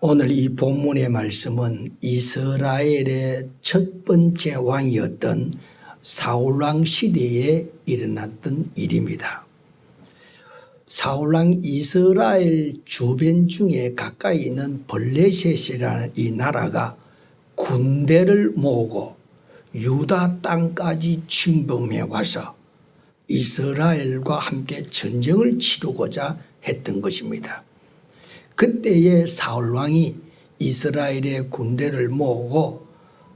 오늘 이 본문의 말씀은 이스라엘의 첫 번째 왕이었던 사울왕 시대에 일어났던 일입니다. 사울왕 이스라엘 주변 중에 가까이 있는 블레셋이라는 이 나라가 군대를 모으고 유다 땅까지 침범해 와서 이스라엘과 함께 전쟁을 치르고자 했던 것입니다. 그때에 사울 왕이 이스라엘의 군대를 모으고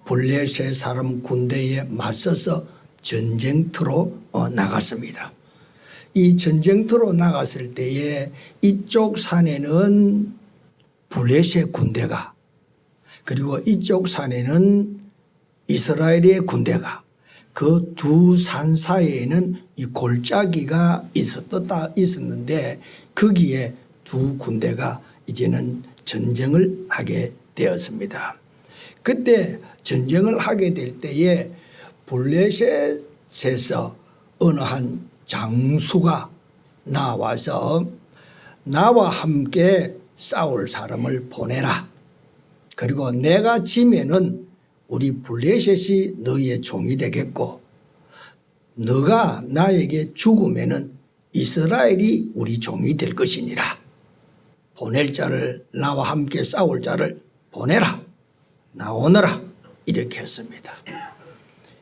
블레셋 사람 군대에 맞서서 전쟁터로 어, 나갔습니다. 이 전쟁터로 나갔을 때에 이쪽 산에는 블레셋 군대가 그리고 이쪽 산에는 이스라엘의 군대가 그 두 산 사이에는 이 골짜기가 있었다 있었는데 거기에 두 군대가 이제는 전쟁을 하게 되었습니다. 그때 전쟁을 하게 될 때에 블레셋에서 어느 한 장수가 나와서 나와 함께 싸울 사람을 보내라. 그리고 내가 지면은 우리 블레셋이 너희의 종이 되겠고 너가 나에게 죽으면은 이스라엘이 우리 종이 될 것이니라. 보낼 자를 나와 함께 싸울 자를 보내라. 나오너라. 이렇게 했습니다.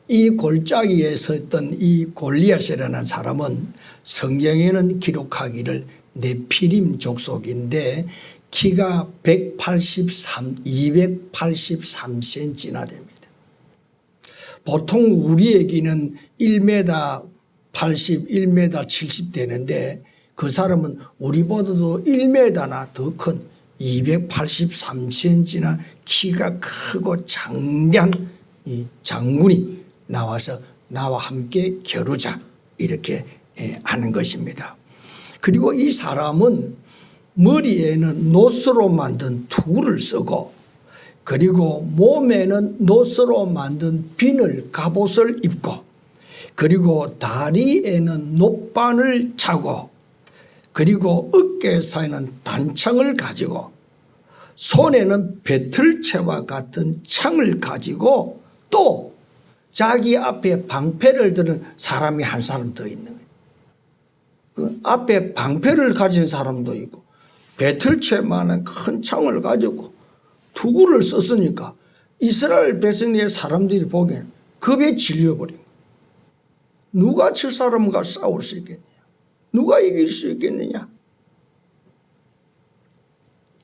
이 골짜기에 섰던 이 골리앗이라는 사람은 성경에는 기록하기를 네피림 족속인데 키가 183, 283cm나 됩니다. 보통 우리에게는 1m 80, 1m 70 되는데 그 사람은 우리보다도 1m나 더 큰 283cm나 키가 크고 장대한 이 장군이 나와서 나와 함께 겨루자 이렇게 예, 하는 것입니다. 그리고 이 사람은 머리에는 노스로 만든 투구를 쓰고 그리고 몸에는 노스로 만든 비늘 갑옷을 입고 그리고 다리에는 노반을 차고 그리고 어깨 사이는 단창을 가지고 손에는 배틀채와 같은 창을 가지고 또 자기 앞에 방패를 드는 사람이 한 사람 더 있는 거예요. 그 앞에 방패를 가진 사람도 있고 배틀채만한 큰 창을 가지고 투구를 썼으니까 이스라엘 백성의 사람들이 보기에는 겁에 질려버린 거예요. 누가 칠 사람과 싸울 수 있겠냐? 누가 이길 수 있겠느냐?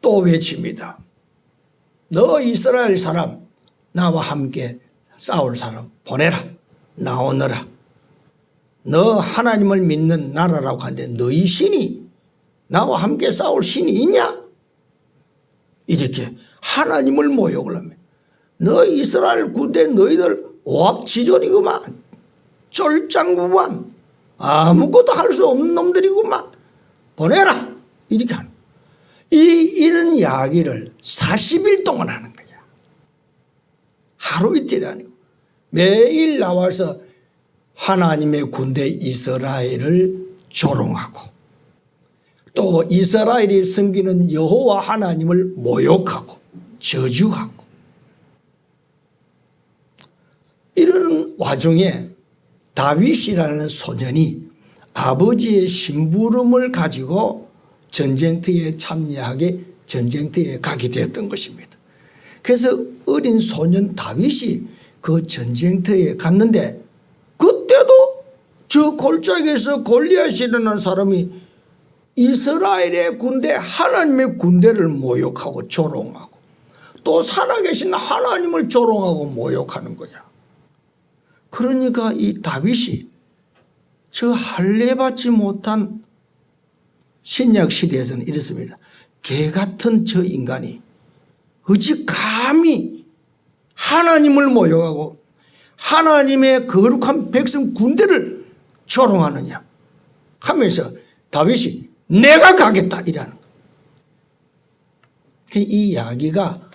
또 외칩니다. 너 이스라엘 사람 나와 함께 싸울 사람 보내라. 나오너라. 너 하나님을 믿는 나라라고 하는데 너희 신이 나와 함께 싸울 신이 있냐? 이렇게 하나님을 모욕을 합니다. 너 이스라엘 군대 너희들 오합지졸이구만. 쫄짱구만. 아무것도 할 수 없는 놈들이구만. 보내라. 이렇게 하는 이, 이런 이야기를 40일 동안 하는 거야. 하루 이틀이 아니고. 매일 나와서 하나님의 군대 이스라엘을 조롱하고 또 이스라엘이 섬기는 여호와 하나님을 모욕하고 저주하고 이러는 와중에 다윗이라는 소년이 아버지의 심부름을 가지고 전쟁터에 참여하게 전쟁터에 가게 되었던 것입니다. 그래서 어린 소년 다윗이 그 전쟁터에 갔는데 그때도 저 골짜기에서 골리앗이라는 사람이 이스라엘의 군대 하나님의 군대를 모욕하고 조롱하고 또 살아계신 하나님을 조롱하고 모욕하는 거야. 그러니까 이 다윗이 저 할례받지 못한 신약 시대에서는 이렇습니다. 개 같은 저 인간이 어찌 감히 하나님을 모욕하고 하나님의 거룩한 백성 군대를 조롱하느냐 하면서 다윗이 내가 가겠다 이라는 거예요. 이 이야기가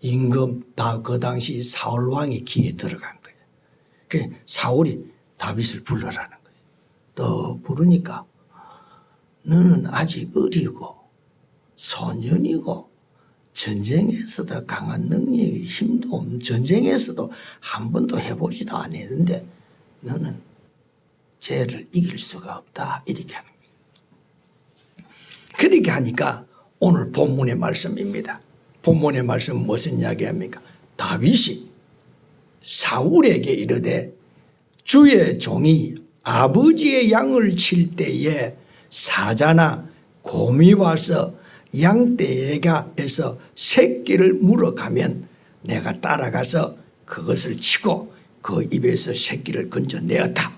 임금 다 그 당시 사울 왕의 귀에 거예요. 그 사울이 다윗을 불러라는 거예요. 또 부르니까 너는 아직 어리고 소년이고 전쟁에서도 강한 능력이 힘도 없는 전쟁에서도 한 번도 해보지도 않았는데 너는 죄를 이길 수가 없다 이렇게 하는. 그렇게 하니까 오늘 본문의 말씀입니다. 본문의 말씀은 무슨 이야기합니까? 다윗이 사울에게 이르되 주의 종이 아버지의 양을 칠 때에 사자나 곰이 와서 양떼에게서 새끼를 물어가면 내가 따라가서 그것을 치고 그 입에서 새끼를 건져내었다.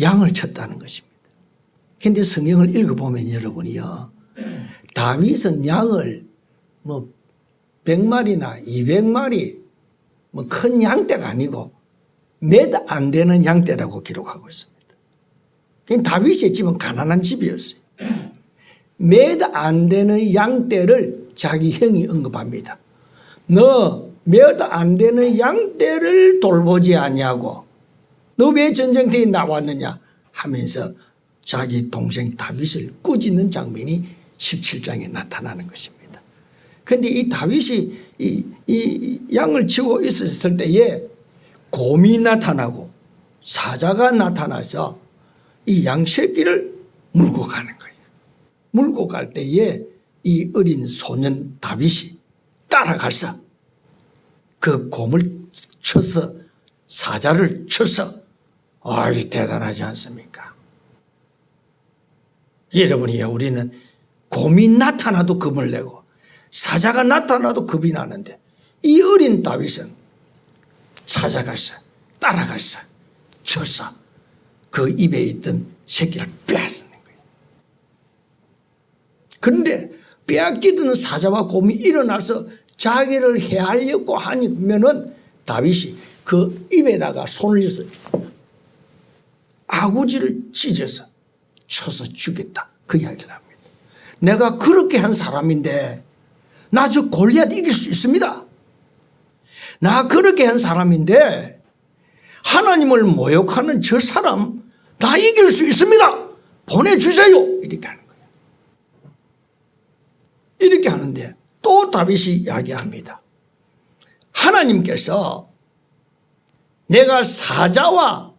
양을 쳤다는 것입니다. 근데 성경을 읽어보면 여러분이요. 다윗은 양을 뭐 100마리나 200마리 뭐 큰 양떼가 아니고 몇 안 되는 양떼라고 기록하고 있습니다. 다윗의 집은 가난한 집이었어요. 몇 안 되는 양떼를 자기 형이 언급합니다. 너 몇 안 되는 양떼를 돌보지 아니하고 너 왜 전쟁터에 나왔느냐 하면서 자기 동생 다윗을 꾸짖는 장면이 17장에 나타나는 것입니다. 근데 이 다윗이 이, 이 양을 치고 있었을 때에 곰이 나타나고 사자가 나타나서 이 양 새끼를 물고 가는 거예요. 물고 갈 때에 이 어린 소년 다윗이 따라가서 그 곰을 쳐서 사자를 쳐서 아이 대단하지 않습니까? 여러분이야 우리는 곰이 나타나도 겁을 내고 사자가 나타나도 겁이 나는데 이 어린 다윗은 찾아가서 따라가서 쳐서 그 입에 있던 새끼를 빼앗는 거예요. 그런데 빼앗기던 사자와 곰이 일어나서 자기를 해하려고 하면은 다윗이 그 입에다가 손을 져서 아구지를 찢어서 쳐서 죽였다. 그 이야기를 합니다. 내가 그렇게 한 사람인데 나 저 골리앗 이길 수 있습니다. 나 그렇게 한 사람인데 하나님을 모욕하는 저 사람 다 이길 수 있습니다. 보내주세요. 이렇게 하는 거예요. 이렇게 하는데 또 다윗이 이야기합니다. 하나님께서 내가 사자와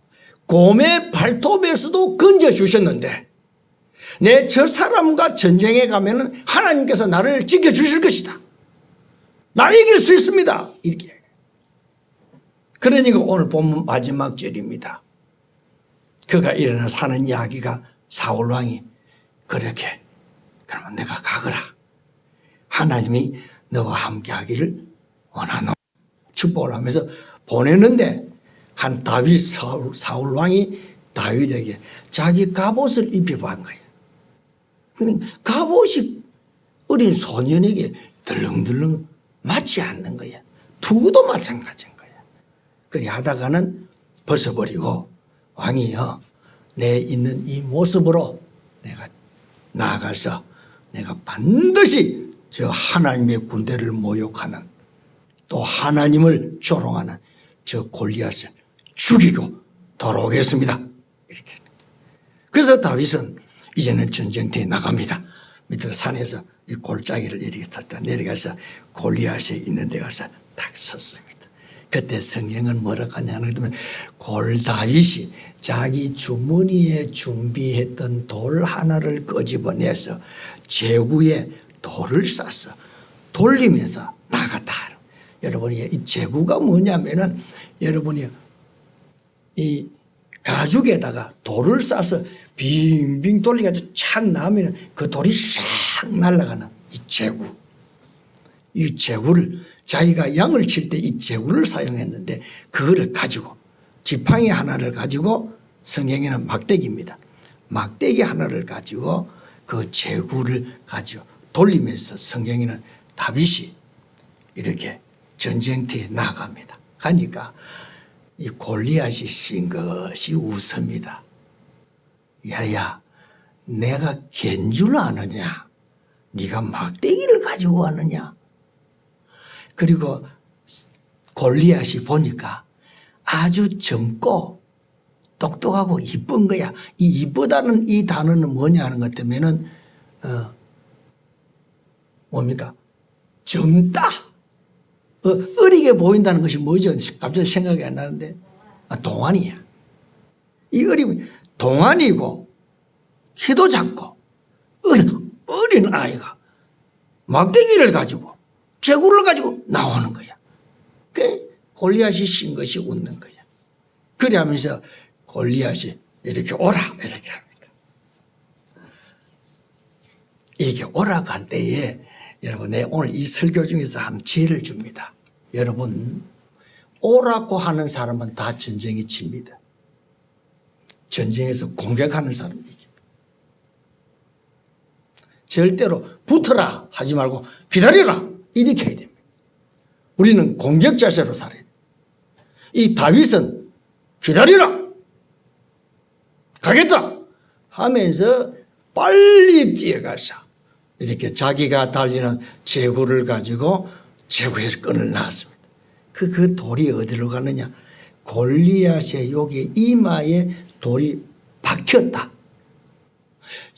곰의 발톱에서도 건져 주셨는데 내 저 사람과 전쟁에 가면은 하나님께서 나를 지켜 주실 것이다. 나 이길 수 있습니다. 이렇게. 그러니까 오늘 본문 마지막 절입니다. 그가 일어나 사는 이야기가 사울 왕이 그렇게 그러면 내가 가거라. 하나님이 너와 함께 하기를 원하노. 축복을 하면서 보내는데 한 다윗 사울 왕이 다윗에게 자기 갑옷을 입혀본 거예요. 그러니까 갑옷이 어린 소년에게 덜렁덜렁 맞지 않는 거야. 두고도 마찬가지인 거야. 그리 하다가는 벗어버리고 왕이여 내 있는 이 모습으로 내가 나아가서 내가 반드시 저 하나님의 군대를 모욕하는 또 하나님을 조롱하는 저 골리앗을 죽이고 돌아오겠습니다. 이렇게. 그래서 다윗은 이제는 전쟁터에 나갑니다. 밑으로 산에서 이 골짜기를 이렇게 탔다 내려가서 골리앗이 있는 데 가서 딱 섰습니다. 그때 성경은 뭐라고 하냐면 골 다윗이 자기 주머니에 준비했던 돌 하나를 끄집어내서 제구에 돌을 쌌어 돌리면서 나갔다. 여러분이 이 제구가 뭐냐면은 여러분이 이 가죽에다가 돌을 싸서 빙빙 돌려가지고 착 나면 그 돌이 싹 날아가는 이 제구. 이 제구를 자기가 양을 칠 때이 제구를 사용했는데 그거를 가지고 지팡이 하나를 가지고 성경에는 막대기입니다. 막대기 하나를 가지고 그 제구를 가지고 돌리면서 성경에는 다윗이 이렇게 전쟁터에 나갑니다. 가니까 이 골리앗이 신 것이 웃습니다. 야야, 내가 갠줄 아느냐? 네가 막대기를 가지고 왔느냐? 그리고 골리앗이 보니까 아주 젊고 똑똑하고 이쁜 거야. 이 이쁘다는 이 단어는 뭐냐 하는 것 때문에는 어, 뭡니까? 젊다. 어, 어리게 보인다는 것이 뭐죠? 갑자기 생각이 안 나는데. 아, 동안이야. 이 어리, 동안이고, 키도 작고, 어린, 어린 아이가 막대기를 가지고, 재구를 가지고 나오는 거야. 그 골리앗이 신 것이 웃는 거야. 그래 하면서 골리앗이 이렇게 오라, 이렇게 합니다. 이렇게 오라갈 때에 여러분, 내 오늘 이 설교 중에서 한 지혜를 줍니다. 여러분, 오라고 하는 사람은 다 전쟁이 칩니다. 전쟁에서 공격하는 사람이 이깁니다. 절대로 붙어라 하지 말고 기다려라 이렇게 해야 됩니다. 우리는 공격 자세로 살아야 돼요. 이 다윗은 기다리라 가겠다 하면서 빨리 뛰어가서 이렇게 자기가 달리는 제구를 가지고 제구의 끈을 놨습니다. 그, 그 돌이 어디로 가느냐? 골리앗의 여기 이마에 돌이 박혔다.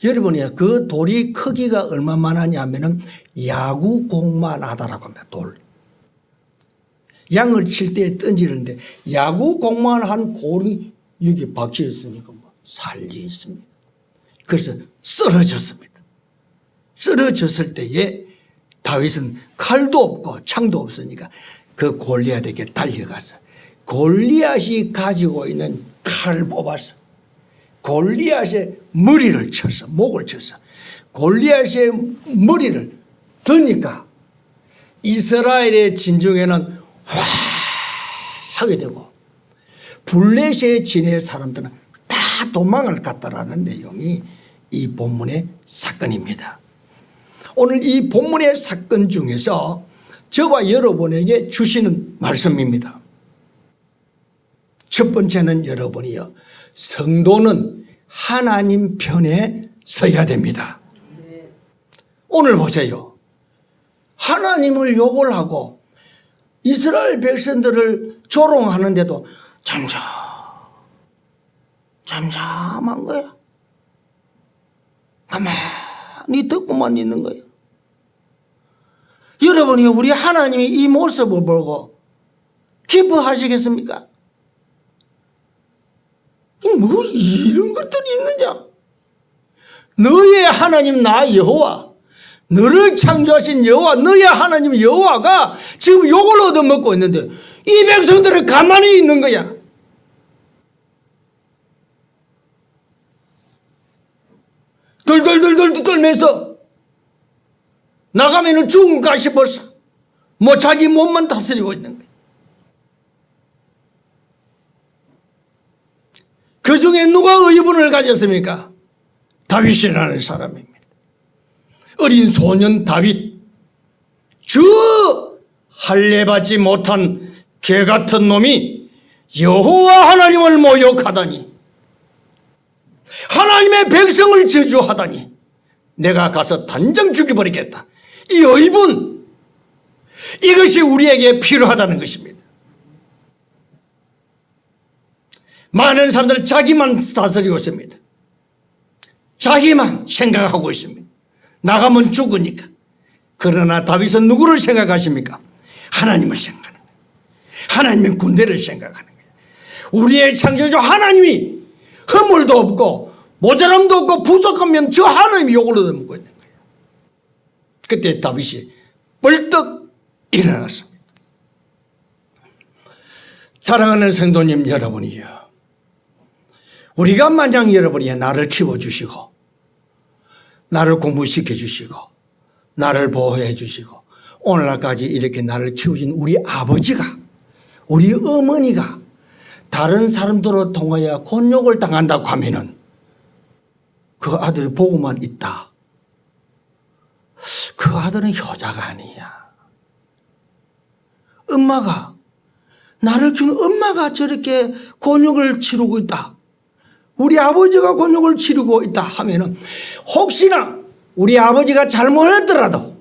여러분이 그 돌이 크기가 얼마만 하냐 하면은 야구공만 하다라고 합니다. 돌. 양을 칠 때 던지는데 야구공만 한 골이 여기 박혀 있으니까 뭐 살리 있습니다. 그래서 쓰러졌습니다. 쓰러졌을 때에 다윗은 칼도 없고 창도 없으니까 그 골리앗에게 달려가서 골리앗이 가지고 있는 칼을 뽑아서 골리앗의 머리를 쳐서 목을 쳐서 골리앗의 머리를 드니까 이스라엘의 진중에는 화 하게 되고 블레셋에 지내 사람들은 다 도망을 갔다라는 내용이 이 본문의 사건입니다. 오늘 이 본문의 사건 중에서 저와 여러분에게 주시는 말씀입니다. 첫 번째는 여러분이요. 성도는 하나님 편에 서야 됩니다. 오늘 보세요. 하나님을 욕을 하고 이스라엘 백성들을 조롱하는데도 잠잠, 잠잠한 거야. 가만히 듣고만 있는 거예요. 여러분이 우리 하나님이 이 모습을 보고 기뻐하시겠습니까? 뭐 이런 것들이 있느냐? 너의 하나님 나 여호와 너를 창조하신 여호와 너의 하나님 여호와가 지금 욕을 얻어먹고 있는데 이 백성들은 가만히 있는 거야. 덜덜덜덜 떨면서 나가면은 죽을까 싶어서 뭐 자기 몸만 다스리고 있는 거야. 그 중에 누가 의분을 가졌습니까? 다윗이라는 사람입니다. 어린 소년 다윗. 저 할례받지 못한 개 같은 놈이 여호와 하나님을 모욕하다니. 하나님의 백성을 저주하다니. 내가 가서 단장 죽여버리겠다. 이 의분. 이것이 우리에게 필요하다는 것입니다. 많은 사람들은 자기만 다스리고 있습니다. 자기만 생각하고 있습니다. 나가면 죽으니까. 그러나 다윗은 누구를 생각하십니까? 하나님을 생각하는 거예요. 하나님의 군대를 생각하는 거예요. 우리의 창조주 하나님이 허물도 없고 모자람도 없고 부족하면 저 하나님이 욕을 얻어먹고 있는 거예요. 그때 다윗이 벌떡 일어났습니다. 사랑하는 성도님 여러분이요. 우리가 만약 여러분이 나를 키워주시고, 나를 공부시켜 주시고, 나를 보호해 주시고, 오늘날까지 이렇게 나를 키우신 우리 아버지가, 우리 어머니가 다른 사람들로 통하여 곤욕을 당한다고 하면은 그 아들이 보고만 있다. 그 아들은 효자가 아니야. 엄마가, 나를 키운 엄마가 저렇게 곤욕을 치르고 있다. 우리 아버지가 곤욕을 치르고 있다 하면은 혹시나 우리 아버지가 잘못했더라도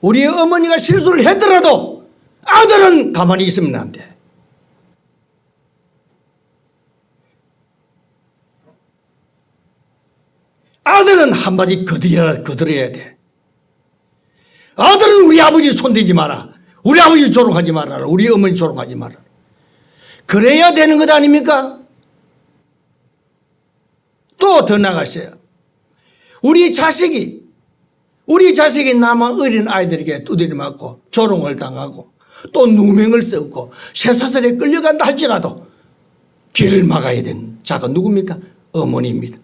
우리 어머니가 실수를 했더라도 아들은 가만히 있으면 안 돼. 아들은 한마디 거들어야 돼. 아들은 우리 아버지 손대지 마라. 우리 아버지 조롱하지 말아라. 우리 어머니 조롱하지 말아라. 그래야 되는 것 아닙니까? 또 더 나갔어요. 우리 자식이, 우리 자식이 남은 어린 아이들에게 두드려 맞고 조롱을 당하고 또 누명을 쓰고 쇠사슬에 끌려간다 할지라도 길을 막아야 되는 자가 누굽니까? 어머니입니다.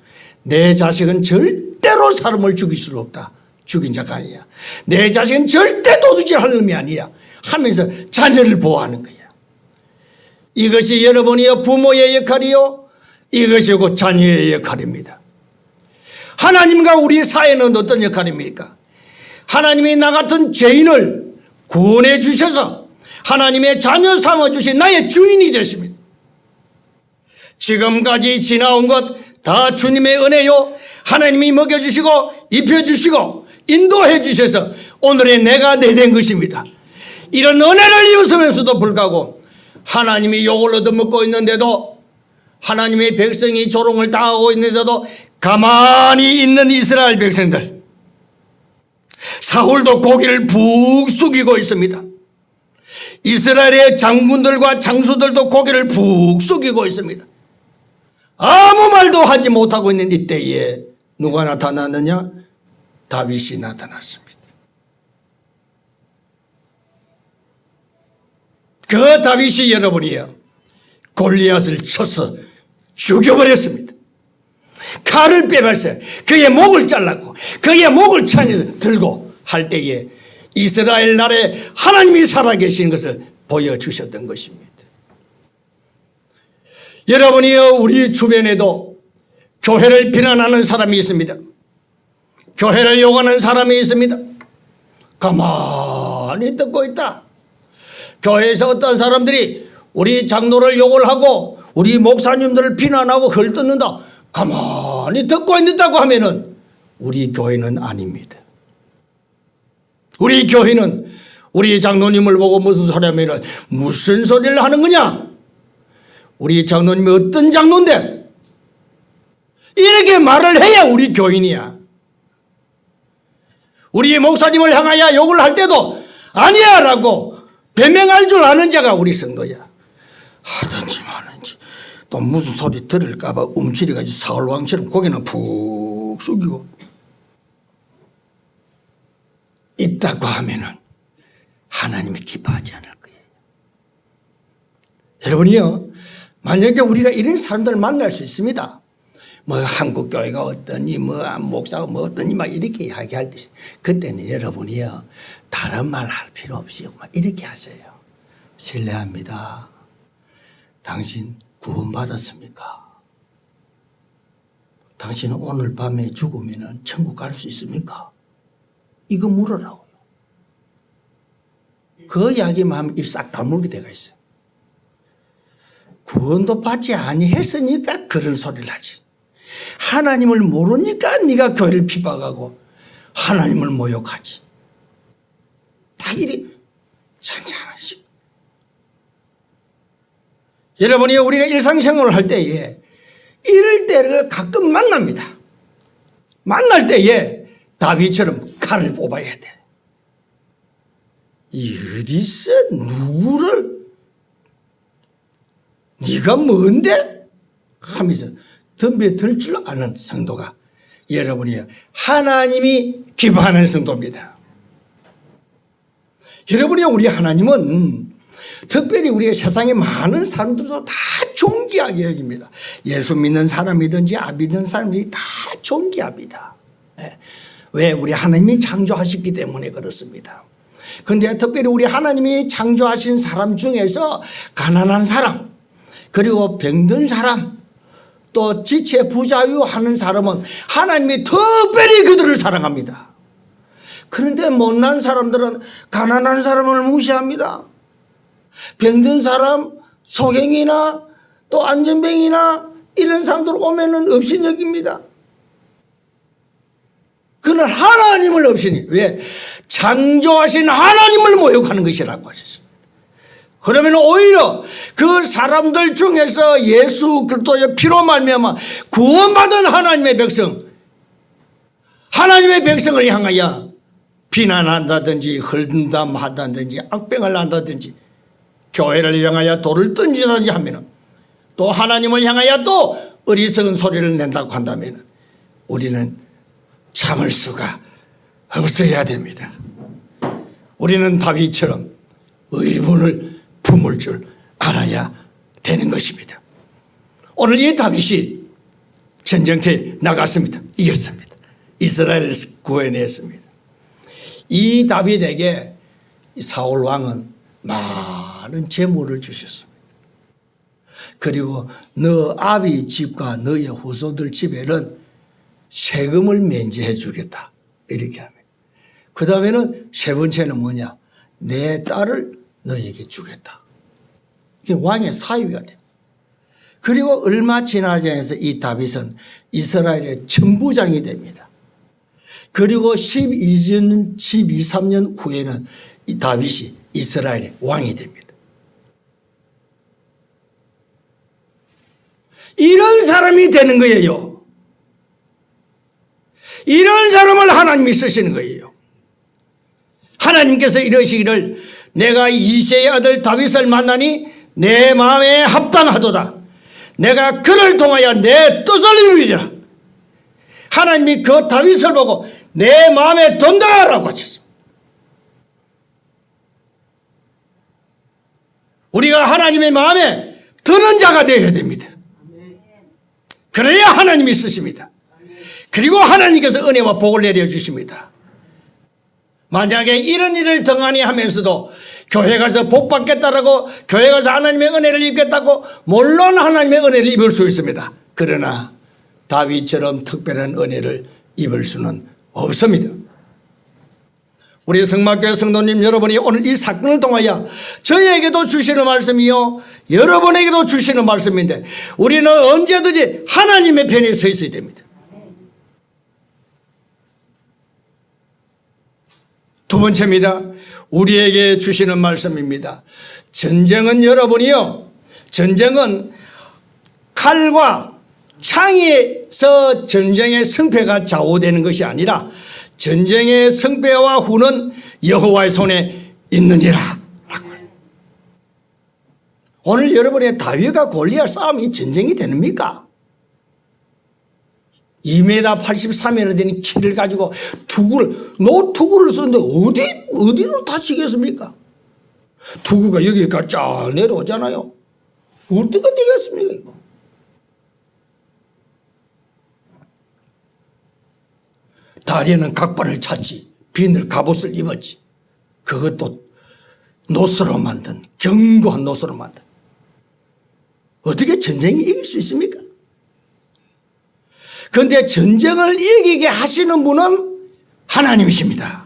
내 자식은 절대로 사람을 죽일 수 없다. 죽인 자가 아니야. 내 자식은 절대 도둑질 할 놈이 아니야. 하면서 자녀를 보호하는 거야. 이것이 여러분이요 부모의 역할이요. 이것이 곧 자녀의 역할입니다. 하나님과 우리 사회는 어떤 역할입니까? 하나님이 나 같은 죄인을 구원해 주셔서 하나님의 자녀 삼아 주신 나의 주인이 되십니다. 지금까지 지나온 것 다 주님의 은혜요. 하나님이 먹여주시고 입혀주시고 인도해 주셔서 오늘의 내가 내된 것입니다. 이런 은혜를 이웃으면서도 불구하고 하나님이 욕을 얻어먹고 있는데도 하나님의 백성이 조롱을 당하고 있는데도 가만히 있는 이스라엘 백성들 사울도 고개를 푹 숙이고 있습니다. 이스라엘의 장군들과 장수들도 고개를 푹 숙이고 있습니다. 아무 말도 하지 못하고 있는 이때에 누가 나타났느냐? 다윗이 나타났습니다. 그 다윗이 여러분이요. 골리앗을 쳐서 죽여버렸습니다. 칼을 빼발서 그의 목을 잘라고 그의 목을 창에서 들고 할 때에 이스라엘 나라에 하나님이 살아계신 것을 보여주셨던 것입니다. 여러분이요, 우리 주변에도 교회를 비난하는 사람이 있습니다. 교회를 욕하는 사람이 있습니다. 가만히 듣고 있다. 교회에서 어떤 사람들이 우리 장로를 욕을 하고 우리 목사님들을 비난하고 헐뜯는다. 가만히 듣고 있는다고 하면은 우리 교회는 아닙니다. 우리 교회는 우리 장로님을 보고 무슨 소리 하면 무슨 소리를 하는 거냐? 우리 장로님이 어떤 장로인데? 이렇게 말을 해야 우리 교인이야. 우리 목사님을 향하여 욕을 할 때도 아니야 라고 변명할 줄 아는 자가 우리 성도야. 하든지 마는지 또 무슨 소리 들을까봐 움츠려가지고 사울왕처럼 고개는 푹 숙이고 있다고 하면은 하나님이 기뻐하지 않을 거예요. 여러분이요, 만약에 우리가 이런 사람들을 만날 수 있습니다. 뭐 한국 교회가 어떠니, 뭐 목사가 뭐 어떠니, 막 이렇게 이야기할 때, 그때는 여러분이요, 다른 말 할 필요 없이 막 이렇게 하세요. 신뢰합니다. 당신 구원받았습니까? 당신은 오늘 밤에 죽으면 천국 갈 수 있습니까? 이거 물으라고요. 그 이야기만 하면 입 싹 다물게 돼가 있어요. 구원도 받지 아니했으니까 그런 소리를 하지. 하나님을 모르니까 네가 교회를 비박하고 하나님을 모욕하지. 다 이리 잔잔하지. 여러분이 우리가 일상생활을 할 때에 이럴 때를 가끔 만납니다. 만날 때에 다비처럼 칼을 뽑아야 돼. 이 어디서 누구를 네가 뭔데? 하면서 덤벼들 줄 아는 성도가 여러분이 하나님이 기뻐하는 성도입니다. 여러분이 우리 하나님은 특별히 우리가 세상에 많은 사람들도 다 존귀하게 여깁니다. 예수 믿는 사람이든지 안 믿는 사람들이 다 존귀합니다. 예. 왜? 우리 하나님이 창조하셨기 때문에 그렇습니다. 근데 특별히 우리 하나님이 창조하신 사람 중에서 가난한 사람, 그리고 병든 사람, 또 지체 부자유 하는 사람은 하나님이 특별히 그들을 사랑합니다. 그런데 못난 사람들은 가난한 사람을 무시합니다. 병든 사람, 소경이나 또 안전병이나 이런 사람들 오면은 없인 여깁니다. 그는 하나님을 없이니 왜 창조하신 하나님을 모욕하는 것이라고 하셨습니다. 그러면 오히려 그 사람들 중에서 예수 그리스도의 피로 말미암아 구원받은 하나님의 백성 하나님의 백성을 향하여 비난한다든지 헐담한다든지 악병을 한다든지 교회를 향하여 돌을 던지다든지 하면은 또 하나님을 향하여 또 어리석은 소리를 낸다고 한다면 우리는 참을 수가 없어야 됩니다. 우리는 다윗처럼 의분을 품을 줄 알아야 되는 것입니다. 오늘 이 다윗이 전쟁터에 나갔습니다. 이겼습니다. 이스라엘을 구해냈습니다. 이 다윗에게 이 사울 왕은 많은 재물을 주셨습니다. 그리고 너 아비 집과 너의 후손들 집에는 세금을 면제해 주겠다. 이렇게 합니다. 그 다음에는 세 번째는 뭐냐? 내 딸을 너에게 주겠다. 왕의 사위가 돼. 그리고 얼마 지나지 않아서 이 다윗은 이스라엘의 천부장이 됩니다. 그리고 12년, 12, 3년 후에는 이 다윗이 이스라엘의 왕이 됩니다. 이런 사람이 되는 거예요. 이런 사람을 하나님이 쓰시는 거예요. 하나님께서 이러시기를 내가 이세의 아들 다윗을 만나니 내 마음에 합당하도다. 내가 그를 통하여 내 뜻을 이루리라. 하나님이 그 다윗을 보고 내 마음에 든다라고 하셨어. 우리가 하나님의 마음에 드는 자가 되어야 됩니다. 그래야 하나님이 쓰십니다. 그리고 하나님께서 은혜와 복을 내려 주십니다. 만약에 이런 일을 등한히 하면서도 교회 가서 복 받겠다라고 교회 가서 하나님의 은혜를 입겠다고 물론 하나님의 은혜를 입을 수 있습니다. 그러나 다윗처럼 특별한 은혜를 입을 수는 없습니다. 우리 성막교회 성도님 여러분이 오늘 이 사건을 통하여 저희에게도 주시는 말씀이요 여러분에게도 주시는 말씀인데 우리는 언제든지 하나님의 편에 서 있어야 됩니다. 두 번째입니다. 우리에게 주시는 말씀입니다. 전쟁은 여러분이요. 전쟁은 칼과 창에서 전쟁의 승패가 좌우되는 것이 아니라 전쟁의 승패와 후는 여호와의 손에 있느니라. 오늘 여러분의 다윗과 골리앗 싸움이 전쟁이 되는입니까? 2m 83m 되는 키를 가지고 투구를, 노투구를 썼는데 어디, 어디로 다치겠습니까? 투구가 여기까지 쫙 내려오잖아요. 어떻게 되겠습니까, 이거? 다리에는 각발을 찼지, 비늘 갑옷을 입었지. 그것도 노스로 만든, 견고한 노스로 만든. 어떻게 전쟁이 이길 수 있습니까? 그런데 전쟁을 이기게 하시는 분은 하나님이십니다.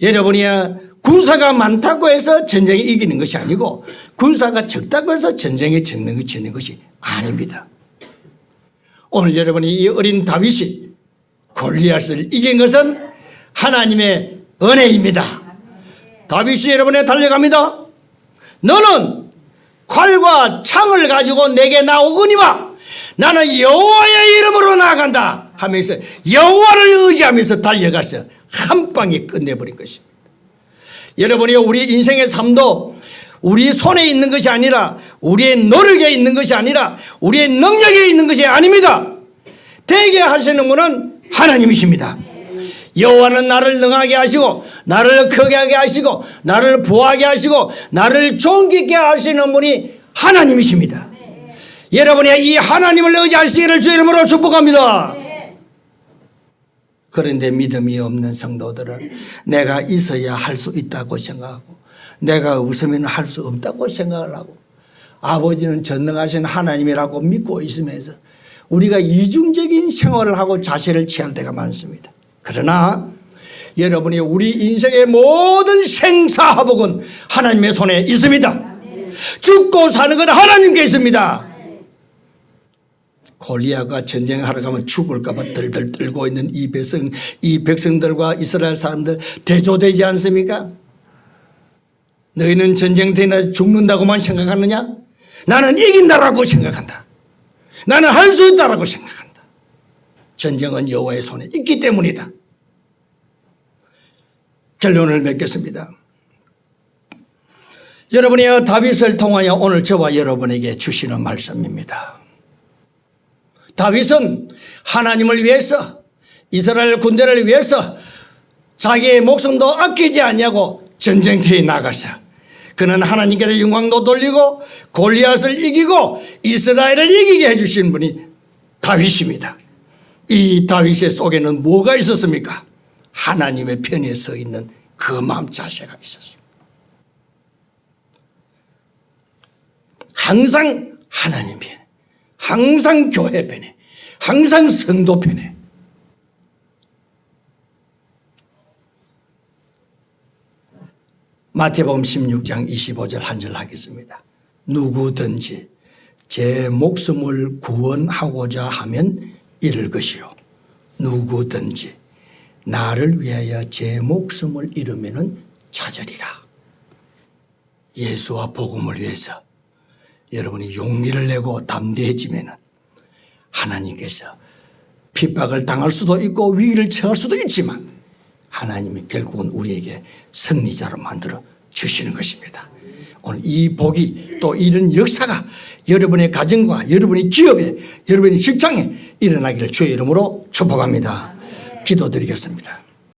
여러분이 군사가 많다고 해서 전쟁이 이기는 것이 아니고 군사가 적다고 해서 전쟁에 적는 지는 것이 아닙니다. 오늘 여러분이 이 어린 다윗이 골리앗을 이긴 것은 하나님의 은혜입니다. 다윗이 여러분에 달려갑니다. 너는 칼과 창을 가지고 내게 나오거니와 나는 여호와의 이름으로 나아간다 하면서 여호와를 의지하면서 달려가서 한 방에 끝내버린 것입니다. 여러분이 우리 인생의 삶도 우리 손에 있는 것이 아니라 우리의 노력에 있는 것이 아니라 우리의 능력에 있는 것이 아닙니다. 되게 하시는 분은 하나님이십니다. 여호와는 나를 능하게 하시고 나를 크게 하게 하시고 나를 부하게 하시고 나를 존귀게 하시는 분이 하나님이십니다. 여러분이 이 하나님을 의지하시기를 주 이름으로 축복합니다. 그런데 믿음이 없는 성도들은 내가 있어야 할 수 있다고 생각하고 내가 없으면 할 수 없다고 생각을 하고 아버지는 전능하신 하나님이라고 믿고 있으면서 우리가 이중적인 생활을 하고 자세를 취할 때가 많습니다. 그러나 여러분이 우리 인생의 모든 생사화복은 하나님의 손에 있습니다. 죽고 사는 건 하나님께 있습니다. 골리아가 전쟁하러 가면 죽을까봐 들들 떨고 있는 이 백성, 이 백성들과 이스라엘 사람들 대조되지 않습니까? 너희는 전쟁터나 죽는다고만 생각하느냐? 나는 이긴다라고 생각한다. 나는 할 수 있다라고 생각한다. 전쟁은 여호와의 손에 있기 때문이다. 결론을 맺겠습니다. 여러분이 다윗을 통하여 오늘 저와 여러분에게 주시는 말씀입니다. 다윗은 하나님을 위해서 이스라엘 군대를 위해서 자기의 목숨도 아끼지 않냐고 전쟁터에 나가서 그는 하나님께서 영광도 돌리고 골리앗을 이기고 이스라엘을 이기게 해주신 분이 다윗입니다. 이 다윗의 속에는 뭐가 있었습니까? 하나님의 편에 서 있는 그 마음 자세가 있었습니다. 항상 하나님 편에, 항상 교회 편에, 항상 성도 편에. 마태복음 16장 25절 한 절 하겠습니다. 누구든지 제 목숨을 구원하고자 하면 잃을 것이요. 누구든지 나를 위하여 제 목숨을 잃으면 찾으리라. 예수와 복음을 위해서 여러분이 용기를 내고 담대해지면 하나님께서 핍박을 당할 수도 있고 위기를 처할 수도 있지만 하나님이 결국은 우리에게 승리자로 만들어 주시는 것입니다. 오늘 이 복이 또 이런 역사가 여러분의 가정과 여러분의 기업에 여러분의 직장에 일어나기를 주의 이름으로 축복합니다. 기도드리겠습니다.